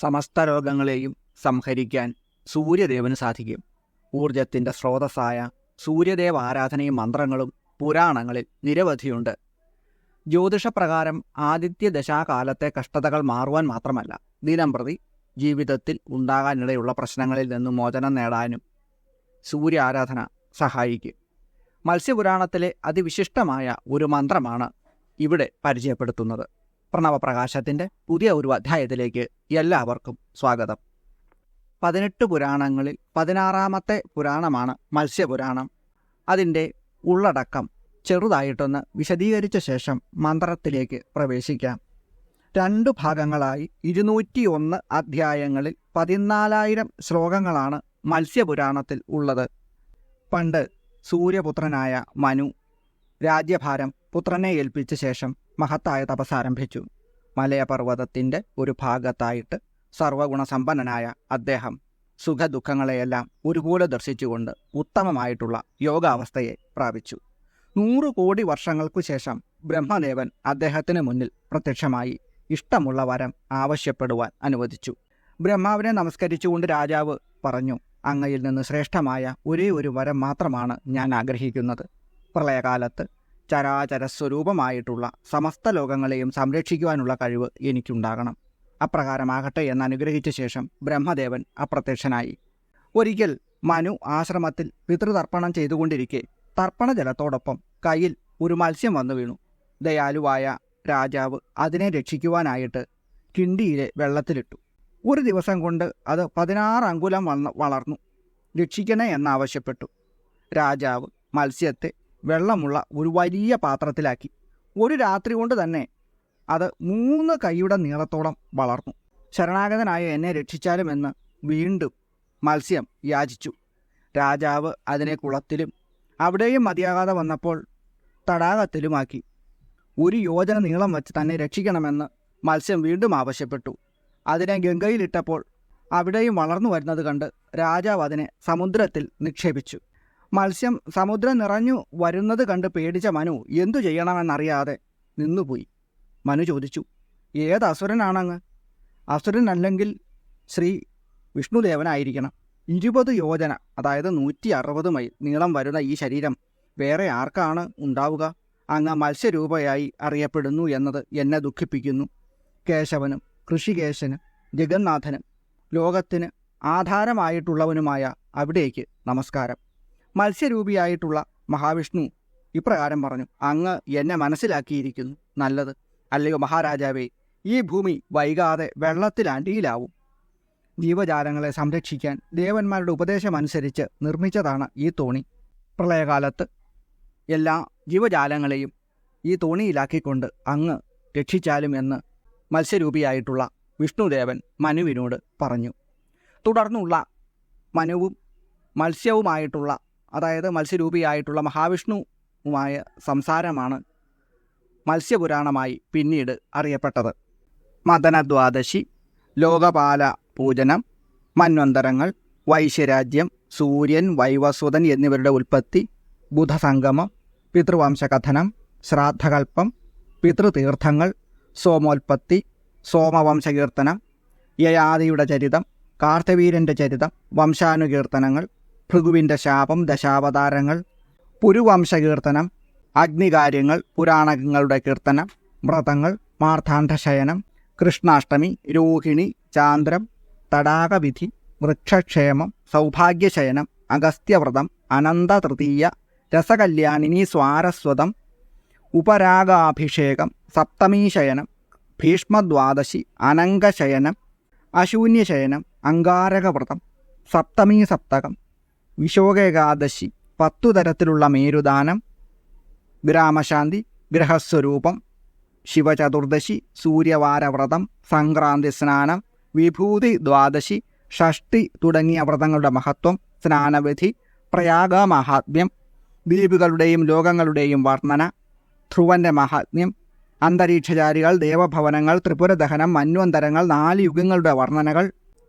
സമസ്ത രോഗങ്ങളെയും സംഹരിക്കാൻ സൂര്യദേവന് സാധിക്കും. ഊർജത്തിന്റെ സ്രോതസ്സായ സൂര്യദേവ ആരാധനയും മന്ത്രങ്ങളും പുരാണങ്ങളിൽ നിരവധിയുണ്ട്. ജ്യോതിഷപ്രകാരം ആദിത്യ ദശാകാലത്തെ കഷ്ടതകൾ മാറുവാൻ മാത്രമല്ല ദിനം പ്രതി ജീവിതത്തിൽ ഉണ്ടാകാനിടയുള്ള പ്രശ്നങ്ങളിൽ നിന്നും മോചനം നേടാനും സൂര്യ ആരാധന സഹായിക്കും. മത്സ്യപുരാണത്തിലെ അതിവിശിഷ്ടമായ ഒരു മന്ത്രമാണ് ഇവിടെ പരിചയപ്പെടുത്തുന്നത്. പ്രണവപ്രകാശത്തിന്റെ പുതിയ ഒരു അധ്യായത്തിലേക്ക് എല്ലാവർക്കും സ്വാഗതം. പതിനെട്ട് പുരാണങ്ങളിൽ പതിനാറാമത്തെ പുരാണമാണ് മത്സ്യപുരാണം. അതിന്റെ ഉള്ളടക്കം ചെറുതായിട്ടൊന്ന് വിശദീകരിച്ച ശേഷം മന്ത്രത്തിലേക്ക് പ്രവേശിക്കാം. രണ്ടു ഭാഗങ്ങളായി ഇരുന്നൂറ്റിയൊന്ന് അധ്യായങ്ങളിൽ പതിനാലായിരം ശ്ലോകങ്ങളാണ് മത്സ്യപുരാണത്തിൽ ഉള്ളത്. പണ്ട് സൂര്യപുത്രനായ മനു രാജ്യഭാരം പുത്രനെ ഏൽപ്പിച്ച ശേഷം മഹത്തായ തപസ്സാരംഭിച്ചു മലയപർവതത്തിന്റെ ഒരു ഭാഗത്തായിട്ട് സർവഗുണസമ്പന്നനായ അദ്ദേഹം സുഖദുഃഖങ്ങളെയെല്ലാം ഒരുപോലെ ദർശിച്ചുകൊണ്ട് ഉത്തമമായിട്ടുള്ള യോഗാവസ്ഥയെ പ്രാപിച്ചു. നൂറു കോടി വർഷങ്ങൾക്കു ശേഷം ബ്രഹ്മദേവൻ അദ്ദേഹത്തിന് മുന്നിൽ പ്രത്യക്ഷമായി ഇഷ്ടമുള്ള വരം ആവശ്യപ്പെടുവാൻ അനുവദിച്ചു. ബ്രഹ്മാവിനെ നമസ്കരിച്ചുകൊണ്ട് രാജാവ് പറഞ്ഞു അങ്ങയിൽ നിന്ന് ശ്രേഷ്ഠമായ ഒരേ ഒരു വരം മാത്രമാണ് ഞാൻ ആഗ്രഹിക്കുന്നത്. പ്രളയകാലത്ത് ചരാചര സ്വരൂപമായിട്ടുള്ള സമസ്ത ലോകങ്ങളെയും സംരക്ഷിക്കുവാനുള്ള കഴിവ് എനിക്കുണ്ടാകണം. അപ്രകാരമാകട്ടെ എന്ന് അനുഗ്രഹിച്ച ശേഷം ബ്രഹ്മദേവൻ അപ്രത്യക്ഷനായി. ഒരിക്കൽ മനു ആശ്രമത്തിൽ പിതൃതർപ്പണം ചെയ്തുകൊണ്ടിരിക്കെ തർപ്പണ ജലത്തോടൊപ്പം കയ്യിൽ ഒരു മത്സ്യം വന്നു വീണു. ദയാലുവായ രാജാവ് അതിനെ രക്ഷിക്കുവാനായിട്ട് കിണ്ടിയിലെ വെള്ളത്തിലിട്ടു. ഒരു ദിവസം കൊണ്ട് അത് പതിനാറ് അങ്കുലം വളർന്നു. രക്ഷിക്കണേ എന്നാവശ്യപ്പെട്ടു രാജാവ് മത്സ്യത്തെ വെള്ളമുള്ള ഒരു വലിയ പാത്രത്തിലാക്കി. ഒരു രാത്രി കൊണ്ട് തന്നെ അത് മൂന്ന് കൈയുടെ നീളത്തോളം വളർന്നു. ശരണാഗതനായ എന്നെ രക്ഷിച്ചാലും എന്ന് വീണ്ടും മത്സ്യം യാചിച്ചു. രാജാവ് അതിനെ കുളത്തിലും അവിടെയും മതിയാകാതെ വന്നപ്പോൾ തടാകത്തിലുമാക്കി. ഒരു യോജന നീളം വച്ച് തന്നെ രക്ഷിക്കണമെന്ന് മത്സ്യം വീണ്ടും ആവശ്യപ്പെട്ടു. അതിനെ ഗംഗയിലിട്ടപ്പോൾ അവിടെയും വളർന്നു വരുന്നത് കണ്ട് രാജാവ് അതിനെ സമുദ്രത്തിൽ നിക്ഷേപിച്ചു. മത്സ്യം സമുദ്രം നിറഞ്ഞു വരുന്നത് കണ്ട് പേടിച്ച മനു എന്തു ചെയ്യണമെന്നറിയാതെ നിന്നുപോയി. മനു ചോദിച്ചു ഏത് അസുരനാണങ്ങ്? അസുരനല്ലെങ്കിൽ ശ്രീ വിഷ്ണുദേവനായിരിക്കണം. ഇരുപത് യോജന അതായത് നൂറ്റി അറുപത് മൈൽ നീളം വരുന്ന ഈ ശരീരം വേറെ ആർക്കാണ് ഉണ്ടാവുക? അങ്ങ് മത്സ്യരൂപയായി അറിയപ്പെടുന്നു എന്നത് എന്നെ ദുഃഖിപ്പിക്കുന്നു. കേശവനും കൃഷികേശനും ജഗന്നാഥനും ലോകത്തിന് ആധാരമായിട്ടുള്ളവനുമായ അവിടേക്ക് നമസ്കാരം. മത്സ്യരൂപിയായിട്ടുള്ള മഹാവിഷ്ണു ഇപ്രകാരം പറഞ്ഞു അങ്ങ് എന്നെ മനസ്സിലാക്കിയിരിക്കുന്നു. നല്ലത്. അല്ലയോ മഹാരാജാവേ ഈ ഭൂമി വൈകാതെ വെള്ളത്തിലാണ്ടിയിലാവും ജീവജാലങ്ങളെ സംരക്ഷിക്കാൻ ദേവന്മാരുടെ ഉപദേശമനുസരിച്ച് നിർമ്മിച്ചതാണ് ഈ തോണി. പ്രളയകാലത്ത് എല്ലാ ജീവജാലങ്ങളെയും ഈ തോണിയിലാക്കിക്കൊണ്ട് അങ്ങ് രക്ഷിച്ചാലും എന്ന് മത്സ്യരൂപിയായിട്ടുള്ള വിഷ്ണുദേവൻ മനുവിനോട് പറഞ്ഞു. തുടർന്നുള്ള മനുവും മത്സ്യവുമായിട്ടുള്ള അതായത് മത്സ്യരൂപിയായിട്ടുള്ള മഹാവിഷ്ണുവുമായ സംസാരമാണ് മത്സ്യപുരാണമായി പിന്നീട് അറിയപ്പെട്ടത്. മദനദ്വാദശി ലോകപാല പൂജനം മന്വന്തരങ്ങൾ വൈശ്യരാജ്യം സൂര്യൻ വൈവസ്വതൻ എന്നിവരുടെ ഉൽപ്പത്തി ബുധസംഗമം പിതൃവംശകഥനം ശ്രാദ്ധകൽപ്പം പിതൃതീർത്ഥങ്ങൾ സോമോൽപ്പത്തി സോമവംശകീർത്തനം യയാദിയുടെ ചരിതം കാർത്തവീരന്റെ ചരിതം വംശാനുകീർത്തനങ്ങൾ ഭൃഗുവിന്റെ ശാപം ദശാവതാരങ്ങൾ പുരുവംശകീർത്തനം അഗ്നികാര്യങ്ങൾ പുരാണകങ്ങളുടെ കീർത്തനം വ്രതങ്ങൾ മാർത്താണ്ഡശയനം കൃഷ്ണാഷ്ടമി രോഹിണി ചാന്ദ്രം തടാകവിധി വൃക്ഷക്ഷേമം സൗഭാഗ്യശയനം അഗസ്ത്യവ്രതം അനന്തതൃതീയ രസകല്യാണിനി സ്വാരസ്വതം ഉപരാഗാഭിഷേകം സപ്തമീശയനം ഭീഷ്മദ്വാദശി അനങ്കശയനം അശൂന്യശയനം അങ്കാരകവ്രതം സപ്തമീ സപ്തകം വിശോകേകാദശി പത്തു തരത്തിലുള്ള മേരുദാനം ഗ്രാമശാന്തി ഗ്രഹസ്വരൂപം ശിവചതുർദശി സൂര്യവാരവ്രതം സംക്രാന്തി സ്നാനം വിഭൂതി ദ്വാദശി ഷഷ്ടി തുടങ്ങിയ വ്രതങ്ങളുടെ മഹത്വം സ്നാനവിധി പ്രയാഗ മഹാത്മ്യം ദ്വീപുകളുടെയും ലോകങ്ങളുടെയും വർണന ധ്രുവന്റെ മഹാത്മ്യം അന്തരീക്ഷചാരികൾ ദേവഭവനങ്ങൾ ത്രിപുരദഹനം മന്വന്തരങ്ങൾ നാല് യുഗങ്ങളുടെ വർണനകൾ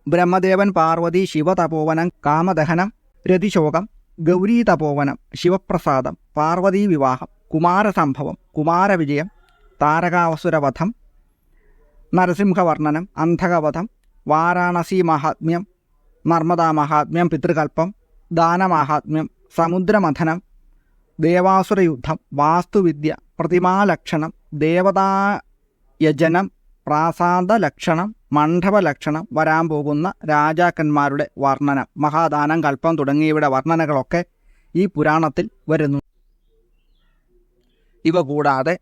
ബ്രഹ്മദേവൻ പാർവതി ശിവതപോവനം കാമദഹനം രതിശോകം ഗൗരീ തപോവനം ശിവപ്രസാദം പാർവതീ വിവാഹം കുമാരസംഭവം കുമാരവിജയം താരകാവസുരവധം നരസിംഹവർണനം അന്ധകവധം വാരാണസി മഹാത്മ്യം നർമ്മദാ മഹാത്മ്യം പിതൃകൽപ്പം ദാനമാഹാത്മ്യം സമുദ്രമഥനം ദേവാസുരയുദ്ധം വാസ്തുവിദ്യ പ്രതിമാലക്ഷണം ദേവതായജനം പ്രാസാദലക്ഷണം മണ്ഡപലക്ഷണം വരാൻ പോകുന്ന രാജാക്കന്മാരുടെ വർണനം മഹാദാനം കൽപ്പം തുടങ്ങിയവയുടെ വർണനകളൊക്കെ ഈ പുരാണത്തിൽ വരുന്നു. ഇവ കൂടാതെ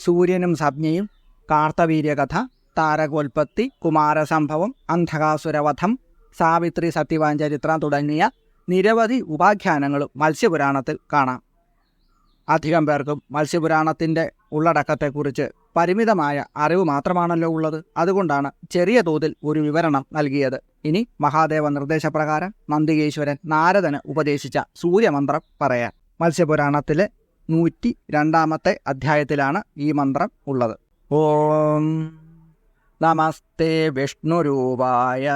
സൂര്യനും സംജ്ഞയും കാർത്തവീര്യകഥ താരകോൽപ്പത്തി കുമാരസംഭവം അന്ധകാസുരവധം സാവിത്രി സത്യവാഞ്ചരിത്രം തുടങ്ങിയ നിരവധി ഉപാഖ്യാനങ്ങളും മത്സ്യപുരാണത്തിൽ കാണാം. അധികം പേർക്കും മത്സ്യപുരാണത്തിന്റെ ഉള്ളടക്കത്തെക്കുറിച്ച് പരിമിതമായ അറിവ് മാത്രമാണല്ലോ ഉള്ളത്. അതുകൊണ്ടാണ് ചെറിയ തോതിൽ ഒരു വിവരണം നൽകിയത്. ഇനി മഹാദേവ നിർദ്ദേശപ്രകാരം നന്ദികേശ്വരൻ നാരദന് ഉപദേശിച്ച സൂര്യമന്ത്രം പറയാം മത്സ്യപുരാണത്തിലെ നൂറ്റി രണ്ടാമത്തെ അധ്യായത്തിലാണ് ഈ മന്ത്രം ഉള്ളത്. ഓം നമസ്തേ വിഷ്ണുരൂപായ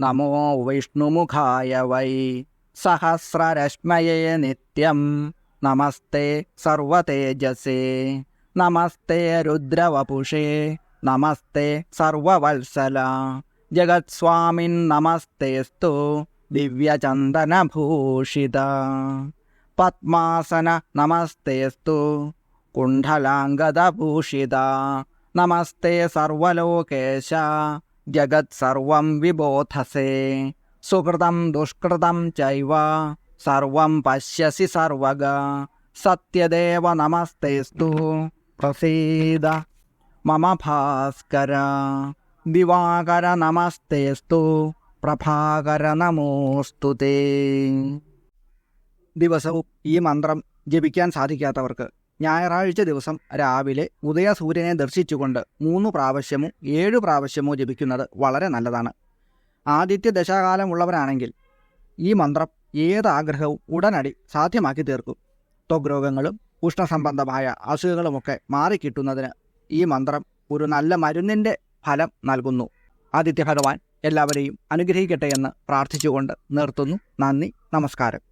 നമോ വിഷ്ണുമുഖായ വൈ. സഹസ്രരശ്മയേ നിത്യം. नमस्ते सर्वतेजसे नमस्ते रुद्रवपुषे। नमस्ते सर्ववत्सल। दिव्यचंदन दिव्यचन्दनभूषित। पद्मासन नमस्तेऽस्तु। कुण्डलाङ्गदभूषिता नमस्ते सर्वलोकेश। जगत्सर्वं विबोधसे। सुकृतं दुष्कृतं चैव। സർവം പശ്യസി സർവഗ സത്യദേവ നമസ്തേസ്തു. പ്രസീദ. മമ ഭാസ്കര. ദിവാകര നമസ്തേസ്തു. പ്രഭാകര നമോസ്തു ദിവസവും ഈ മന്ത്രം ജപിക്കാൻ സാധിക്കാത്തവർക്ക് ഞായറാഴ്ച ദിവസം രാവിലെ ഉദയസൂര്യനെ ദർശിച്ചുകൊണ്ട് മൂന്ന് പ്രാവശ്യമോ ഏഴ് പ്രാവശ്യമോ ജപിക്കുന്നത് വളരെ നല്ലതാണ്. ആദിത്യ ദശാകാലമുള്ളവരാണെങ്കിൽ ഈ മന്ത്രം ഏത് ആഗ്രഹവും ഉടനടി സാധ്യമാക്കി തീർക്കും. ത്വഗ്രോഗങ്ങളും ഉഷ്ണസംബന്ധമായ അസുഖങ്ങളുമൊക്കെ മാറിക്കിട്ടുന്നതിന് ഈ മന്ത്രം ഒരു നല്ല മരുന്നിന്റെ ഫലം നൽകുന്നു. ആദിത്യ ഭഗവാൻ എല്ലാവരെയും അനുഗ്രഹിക്കട്ടെ എന്ന് പ്രാർത്ഥിച്ചുകൊണ്ട് നിർത്തുന്നു. നന്ദി നമസ്കാരം.